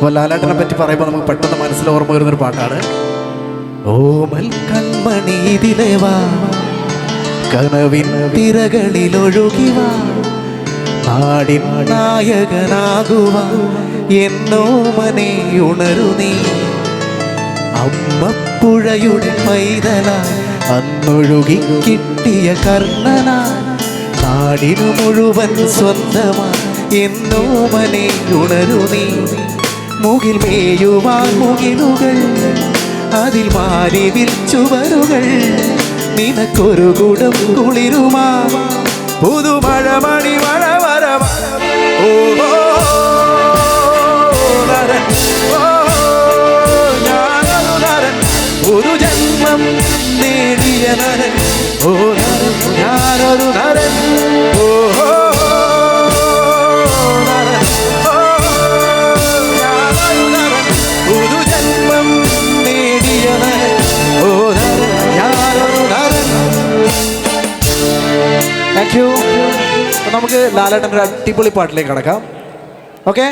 അപ്പോൾ ലാലാട്ടിനെ പറ്റി പറയുമ്പോൾ നമുക്ക് പെട്ടെന്ന് മനസ്സിൽ ഓർമ്മ വരുന്നൊരു പാട്ടാണ്. ഓമൽ കൺമണി ഇതിലെ കനവിൻ തിരകളിൽ വാ നാടിൻ നായകനാകുക എന്നോ മനെ ഉണരു നീ. അമ്മപ്പുഴയുടെ പൈതല അന്നൊഴുകി കിട്ടിയ കർണന നാടിനു മുഴുവൻ സ്വന്തമാ എന്നോ മനെ ഉണരു നീ. മുകിൽ മേയുവാൻ മുകിലുകൾ അതിൽ മാരിവിൽ ചുവരുകൾ. നിനക്കൊരു കൂടം കുളിരുമാ. പുതുമഴ മണി മഴ വര ഓ ഒരു ജന്മം നേടിയ നരൻ. ഓ ഞാനൊരു നരൻ. താങ്ക് യു നമുക്ക് ലാലേട്ടന്റെ ഒരു അടിപൊളി പാട്ടിലേക്ക് കടക്കാം. ഓക്കെ